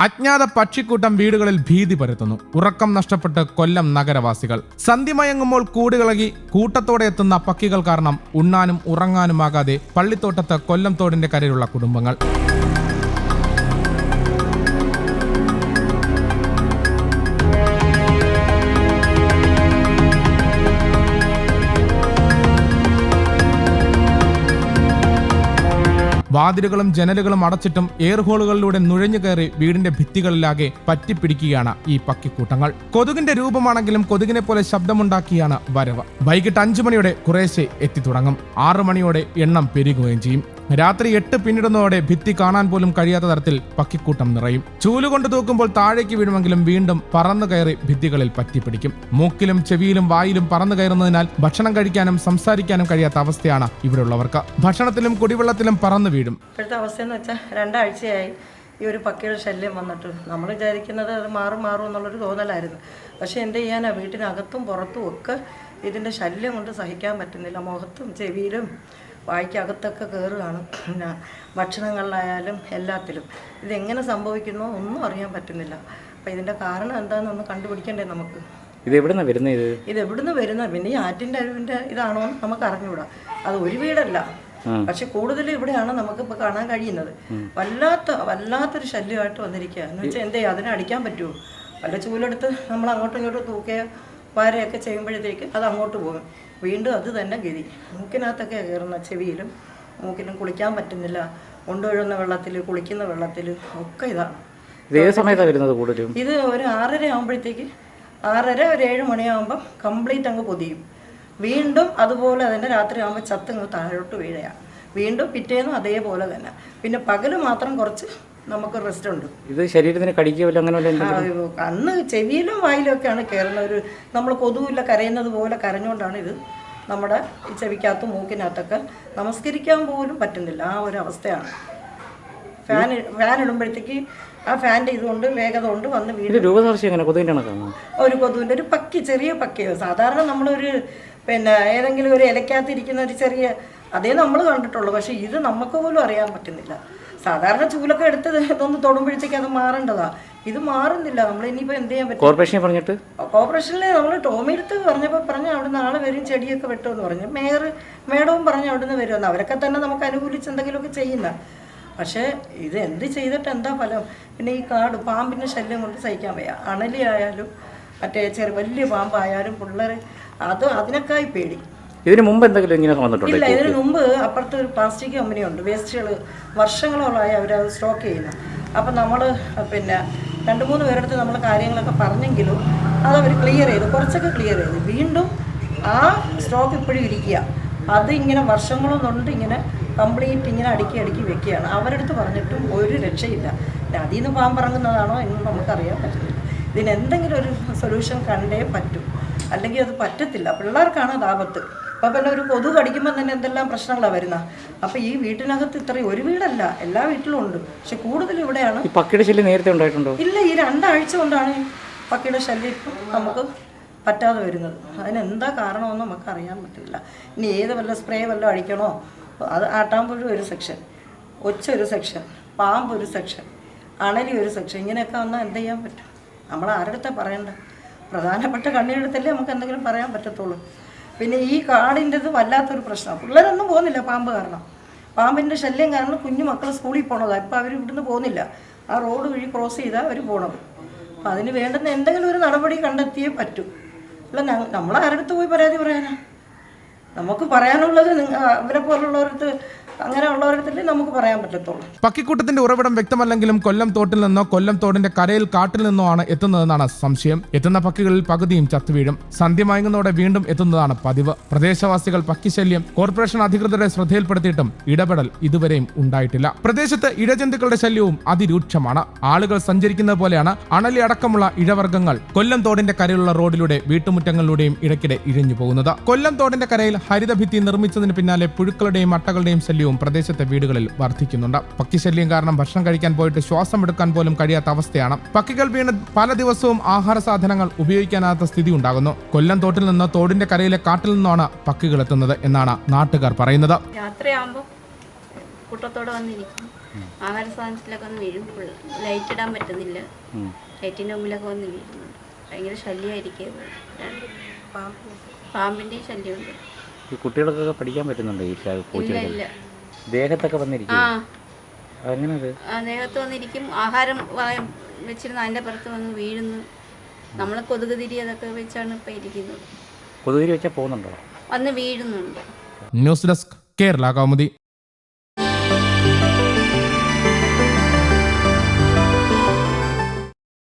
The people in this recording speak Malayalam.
അജ്ഞാത പക്ഷിക്കൂട്ടം വീടുകളിൽ ഭീതി പരത്തുന്നു. ഉറക്കം നഷ്ടപ്പെട്ട് കൊല്ലം നഗരവാസികൾ. സന്ധ്യമയങ്ങുമ്പോൾ കൂടുകളകി കൂട്ടത്തോടെ എത്തുന്ന പക്കികൾ കാരണം ഉണ്ണാനും ഉറങ്ങാനുമാകാതെ പള്ളിത്തോട്ടത്ത് കൊല്ലം തോടിന്റെ കരയിലുള്ള കുടുംബങ്ങൾ. വാതിലുകളും ജനലുകളും അടച്ചിട്ടും എയർ ഹോളുകളിലൂടെ നുഴഞ്ഞു കയറി വീടിന്റെ ഭിത്തികളിലാകെ പറ്റിപ്പിടിക്കുകയാണ് ഈ പക്കിക്കൂട്ടങ്ങൾ. കൊതുകിന്റെ രൂപമാണെങ്കിലും കൊതുകിനെ പോലെ ശബ്ദമുണ്ടാക്കിയാണ് വരവ്. വൈകിട്ട് അഞ്ചു മണിയോടെ കുറേശ്ശെ എത്തിത്തുടങ്ങും ആറു മണിയോടെ എണ്ണം പെരുകുകയും ചെയ്യും. രാത്രി എട്ട് പിന്നിടുന്നതോടെ ഭിത്തി കാണാൻ പോലും കഴിയാത്ത തരത്തിൽ പക്കിക്കൂട്ടം നിറയും. ചൂലുകൊണ്ട് തൂക്കുമ്പോൾ താഴേക്ക് വീഴുമെങ്കിലും വീണ്ടും പറന്നു കയറി ഭിത്തികളിൽ പറ്റിപ്പിടിക്കും. മൂക്കിലും ചെവിയിലും വായിലും പറന്നു കയറുന്നതിനാൽ ഭക്ഷണം കഴിക്കാനും സംസാരിക്കാനും കഴിയാത്ത അവസ്ഥയാണ് ഇവിടെയുള്ളവർക്ക്. ഭക്ഷണത്തിലും കുടിവെള്ളത്തിലും പറന്നു വീഴും. ഇപ്പോഴത്തെ അവസ്ഥ എന്ന് വെച്ചാൽ രണ്ടാഴ്ചയായി ഈ ഒരു പക്കിയുടെ ശല്യം വന്നിട്ട്. നമ്മൾ വിചാരിക്കുന്നത് അത് മാറും മാറും എന്നുള്ളൊരു തോന്നലായിരുന്നു. പക്ഷേ എന്ത് ചെയ്യാനാ? വീട്ടിനകത്തും പുറത്തും ഒക്കെ ഇതിന്റെ ശല്യം കൊണ്ട് സഹിക്കാൻ പറ്റുന്നില്ല. മുഖത്തും ചെവിയിലും വായ്ക്കകത്തൊക്കെ കയറുകയാണ് പിന്നെ ഭക്ഷണങ്ങളിലായാലും എല്ലാത്തിലും. ഇതെങ്ങനെ സംഭവിക്കുന്നോ ഒന്നും അറിയാൻ പറ്റുന്നില്ല. അപ്പം ഇതിന്റെ കാരണം എന്താണെന്നൊന്ന് കണ്ടുപിടിക്കണ്ടേ നമുക്ക്? ഇത് എവിടെ നിന്ന് വരുന്നത് ഇത്? ഇത് എവിടുന്ന് വരുന്ന? പിന്നെ ഈ ആറ്റിന്റെ അരുവിന്റെ ഇതാണോ നമുക്ക് അറിഞ്ഞുകൂടാ. അത് ഒരു വീടല്ല. പക്ഷെ കൂടുതലും ഇവിടെയാണ് നമുക്ക് ഇപ്പൊ കാണാൻ കഴിയുന്നത്. വല്ലാത്ത വല്ലാത്തൊരു ശല്യമായിട്ട് വന്നിരിക്കുക എന്ന് വെച്ചാൽ എന്തേ അതിനെ അടിക്കാൻ പറ്റുമോ വല്ല ചൂലെടുത്ത് നമ്മൾ അങ്ങോട്ടും ഇങ്ങോട്ടും തൂക്കുകയോ വാരയൊക്കെ ചെയ്യുമ്പോഴത്തേക്ക് അത് അങ്ങോട്ട് പോകും. വീണ്ടും അത് തന്നെ ഗതി. മൂക്കിനകത്തൊക്കെ കയറുന്ന ചെവിയിലും മൂക്കിലും കുളിക്കാൻ പറ്റുന്നില്ല. കൊണ്ടുവഴുന്ന വെള്ളത്തിൽ കുളിക്കുന്ന വെള്ളത്തിൽ ഒക്കെ ഇതാണ് ഇത് ഏത് സമയത്താണ് വരുന്നത് കൂടുതലും? ഇത് ഒരു ആറര ആകുമ്പോഴത്തേക്ക് ആറര ഒരു ഏഴ് മണിയാകുമ്പം കംപ്ലീറ്റ് അങ്ങ് പൊതിയും. വീണ്ടും അതുപോലെ തന്നെ രാത്രി ആകുമ്പോൾ ചത്തങ്ങ് താഴോട്ട് വീഴുകയാണ് വീണ്ടും പിറ്റേന്നും അതേപോലെ തന്നെ. പിന്നെ പകൽ മാത്രം കുറച്ച് നമുക്ക് റെസ്റ്റ് ഉണ്ട്. ഇത് ശരീരത്തിന് കടിക്കുകയല്ല അങ്ങനെ അന്ന് ചെവിയിലും വായിലും ഒക്കെയാണ് കയറുന്ന ഒരു നമ്മൾ കൊതുവില്ല കരയുന്നത് പോലെ കരഞ്ഞുകൊണ്ടാണ് ഇത് നമ്മുടെ ഈ ചെവിക്കകത്തും മൂക്കിനകത്തൊക്കെ നമസ്കരിക്കാൻ പോലും പറ്റുന്നില്ല. ആ ഒരു അവസ്ഥയാണ്. ഫാൻ ഫാൻ ഇടുമ്പോഴത്തേക്ക് ആ ഫാന്റെ ഇതുകൊണ്ട് വേഗത കൊണ്ട് വന്ന് വീട് ഇത് എങ്ങനെ? കൊതുകിന്റെ ഒരു കൊതുവിന്റെ ഒരു പക്കി ചെറിയ പക്കി സാധാരണ നമ്മളൊരു പിന്നെ ഏതെങ്കിലും ഒരു ഇലക്കകത്തിരിക്കുന്ന ഒരു ചെറിയ അതേ നമ്മൾ കണ്ടിട്ടുള്ളൂ. പക്ഷേ ഇത് നമുക്ക് പോലും അറിയാൻ പറ്റുന്നില്ല. സാധാരണ ചൂലൊക്കെ എടുത്ത് ഇതൊന്ന് തൊടുമ്പോഴത്തേക്ക് അത് മാറേണ്ടതാ. ഇത് മാറുന്നില്ല. നമ്മൾ ഇനിയിപ്പോൾ എന്ത് ചെയ്യാൻ പറ്റും? കോർപ്പറേഷനെ പറഞ്ഞിട്ട്? കോർപ്പറേഷനിൽ നമ്മൾ ടോമി എടുത്ത് പറഞ്ഞപ്പോൾ പറഞ്ഞു അവിടെ നാളെ വരും ചെടിയൊക്കെ വെട്ടുമെന്ന് പറഞ്ഞു. മേയർ മേഡവും പറഞ്ഞു അവിടെ നിന്ന് വരുമെന്ന് അവരൊക്കെ തന്നെ നമുക്ക് അനുകൂലിച്ച് എന്തെങ്കിലുമൊക്കെ ചെയ്യുന്ന. പക്ഷേ ഇത് എന്ത് ചെയ്തിട്ട് എന്താ ഫലം? പിന്നെ ഈ കാട് പാമ്പിന്റെ ശല്യം കൊണ്ട് സഹിക്കാൻ വയ്യ. അണലി ആയാലും മറ്റേ ചെറിയ വലിയ പാമ്പായാലും പിള്ളേർ അത് അതിനേക്കായി പേടി. ഇതിന് മുമ്പ് എന്തെങ്കിലും ഇങ്ങനെ വന്നിട്ടുണ്ടോ? ഇല്ല ഇതിന് മുമ്പ് അപ്പുറത്ത് ഒരു പ്ലാസ്റ്റിക് കമ്പനിയുണ്ട് വേസ്റ്റുകൾ വർഷങ്ങളോളമായി അത് സ്റ്റോക്ക് ചെയ്യുന്നു. അപ്പം നമ്മൾ പിന്നെ രണ്ട് മൂന്ന് പേരെടുത്ത് നമ്മൾ കാര്യങ്ങളൊക്കെ പറഞ്ഞെങ്കിലും അതവർ ക്ലിയർ ചെയ്തു. കുറച്ചൊക്കെ ക്ലിയർ ചെയ്തു. വീണ്ടും ആ സ്റ്റോക്ക് ഇപ്പോഴും ഇരിക്കുക. അത് ഇങ്ങനെ വർഷങ്ങളും കൊണ്ട് ഇങ്ങനെ കംപ്ലീറ്റ് ഇങ്ങനെ അടുക്കി അടുക്കി വെക്കുകയാണ്. അവരടുത്ത് പറഞ്ഞിട്ടും ഒരു രക്ഷയില്ല. അതിൽ നിന്ന് പാമ്പിറങ്ങുന്നതാണോ എന്ന് നമുക്കറിയാൻ പറ്റില്ല. ഇതിന് എന്തെങ്കിലും ഒരു സൊല്യൂഷൻ കണ്ടേ പറ്റും. അല്ലെങ്കിൽ അത് പറ്റത്തില്ല. പിള്ളേർക്കാണ് അത് ആപത്ത്. അപ്പം പിന്നെ ഒരു കൊതു കടിക്കുമ്പോൾ തന്നെ എന്തെല്ലാം പ്രശ്നങ്ങളാണ് വരുന്നത് അപ്പം ഈ വീട്ടിനകത്ത് ഇത്രയും ഒരു വീടല്ല എല്ലാ വീട്ടിലും ഉണ്ട്. പക്ഷെ കൂടുതൽ ഇവിടെയാണ്. പക്കിയുടെ ശല്യം നേരത്തെ ഉണ്ടായിട്ടുണ്ടോ? ഇല്ല ഈ രണ്ടാഴ്ച കൊണ്ടാണ് പക്കിയുടെ ശല്യം നമുക്ക് പറ്റാതെ വരുന്നത്. അതിനെന്താ കാരണമെന്ന് നമുക്ക് അറിയാൻ പറ്റില്ല. ഇനി ഏത് വല്ല സ്പ്രേ വല്ലതും അടിക്കണോ? അത് ആട്ടാമ്പുഴ ഒരു സെക്ഷൻ ഒച്ച ഒരു സെക്ഷൻ പാമ്പ് ഒരു സെക്ഷൻ അണലി ഒരു സെക്ഷൻ ഇങ്ങനെയൊക്കെ വന്നാൽ എന്ത് ചെയ്യാൻ പറ്റും? നമ്മൾ ആരുടെ പറയണ്ട? പ്രധാനപ്പെട്ട കണ്ണിയെടുത്തല്ലേ നമുക്ക് എന്തെങ്കിലും പറയാൻ പറ്റത്തുള്ളൂ. പിന്നെ ഈ കാടിന്റെത് വല്ലാത്തൊരു പ്രശ്നമാണ് പിള്ളേരൊന്നും പോകുന്നില്ല പാമ്പ് കാരണം. പാമ്പിന്റെ ശല്യം കാരണം കുഞ്ഞു മക്കൾ സ്കൂളിൽ പോണതാണ് ഇപ്പം അവർ ഇവിടുന്ന് പോകുന്നില്ല. ആ റോഡ് വഴി ക്രോസ് ചെയ്താൽ അവർ പോണത്. അപ്പം അതിന് വേണ്ടുന്ന എന്തെങ്കിലും ഒരു നടപടി കണ്ടെത്തിയേ പറ്റൂ. അല്ല നമ്മൾ ആരുടെ അടുത്ത് പോയി പരാതി പറയാനാ? നമുക്ക് പറയാനുള്ളത് നിങ്ങ അവരെ പോലുള്ളവരടുത്ത് അങ്ങനെ ഉള്ളവരടുത്തല്ലേ നമുക്ക് പറയാൻ പറ്റത്തുള്ളൂ. പക്കിക്കൂട്ടത്തിന്റെ ഉറവിടം വ്യക്തമല്ലെങ്കിലും കൊല്ലം തോട്ടിൽ നിന്നോ കൊല്ലം തോടിന്റെ കരയിൽ കാട്ടിൽ നിന്നോ ആണ് എത്തുന്നതെന്നാണ് സംശയം. എത്തുന്ന പക്കികളിൽ പകുതിയും ചത്തുവീഴും സന്ധ്യ മയങ്ങുന്നതോടെ വീണ്ടും എത്തുന്നതാണ് പതിവ്. പ്രദേശവാസികൾ പക്കിശല്യം കോർപ്പറേഷൻ അധികൃതരുടെ ശ്രദ്ധയിൽപ്പെടുത്തിയിട്ടും ഇടപെടൽ ഇതുവരെയും ഉണ്ടായിട്ടില്ല. പ്രദേശത്ത് ഇഴജന്തുക്കളുടെ ശല്യവും അതിരൂക്ഷമാണ്. ആളുകൾ സഞ്ചരിക്കുന്നത് പോലെയാണ് അണലി അടക്കമുള്ള ഇഴവർഗങ്ങൾ കൊല്ലം തോടിന്റെ കരയിലുള്ള റോഡിലൂടെ വീട്ടുമുറ്റങ്ങളിലൂടെയും ഇടയ്ക്കിടെ ഇഴഞ്ഞു പോകുന്നത് കൊല്ലം തോടിന്റെ കരയിൽ ഹരിതഭിത്തി നിർമ്മിച്ചതിന് പിന്നാലെ പുഴുക്കളുടെയും അട്ടകളുടെയും ശല്യവും പ്രദേശത്തെ വീടുകളിൽ വർദ്ധിക്കുന്നുണ്ട്. പക്കിശല്യം കാരണം ഭക്ഷണം കഴിക്കാൻ പോയിട്ട് ശ്വാസം എടുക്കാൻ പോലും കഴിയാത്ത അവസ്ഥയാണ്. പക്കികൾ വീണ് പല ദിവസവും ആഹാര സാധനങ്ങൾ ഉപയോഗിക്കാനാത്ത സ്ഥിതി ഉണ്ടാകുന്നു. കൊല്ലം തോട്ടിൽ നിന്ന് തോടിന്റെ കരയിലെ കാട്ടിൽ നിന്നാണ് പക്കികൾ എത്തുന്നത് എന്നാണ് നാട്ടുകാർ പറയുന്നത്. രാത്രിയാകുമ്പോൾ കൂട്ടത്തോടെ വന്നിരിക്കും. ആഹാര സാധനത്തിലൊക്കെ ഒന്ന് വീഴും. ലൈറ്റ് ഇടാൻ പറ്റുന്നില്ല. ഉം. ലൈറ്റിന്റെ മുമ്പിലൊക്കെ വന്ന് വീഴുന്നുണ്ട് ഭയങ്കര ശല്യമായിരിക്കും. പാമ്പിന്റെയും ശല്യമുണ്ട്. ഈ കുട്ടികൾക്കൊക്കെ പഠിക്കാൻ പറ്റുന്നുണ്ടോ ഈ പൂച്ചകൾ ഇല്ല. ദേഹത്തൊക്കെ വന്നിരിക്കും ആ. അങ്ങനെ അത് ആ, ദേഹത്ത് വന്നിരിക്കും. ആഹാരം വാ- വെച്ചിരുന്ന്. അതിന്റെ പുറത്ത് വന്ന് വീഴുന്നു. നമ്മൾ കൊതുക് തിരി അതൊക്കെ വെച്ചാണ് ഇപ്പം ഇരിക്കുന്നത്. കൊതുകുതിരി വെച്ചാൽ പോകുന്നുണ്ടോ? വന്ന് വീഴുന്നുണ്ട്. News desk Kerala Kaumudi.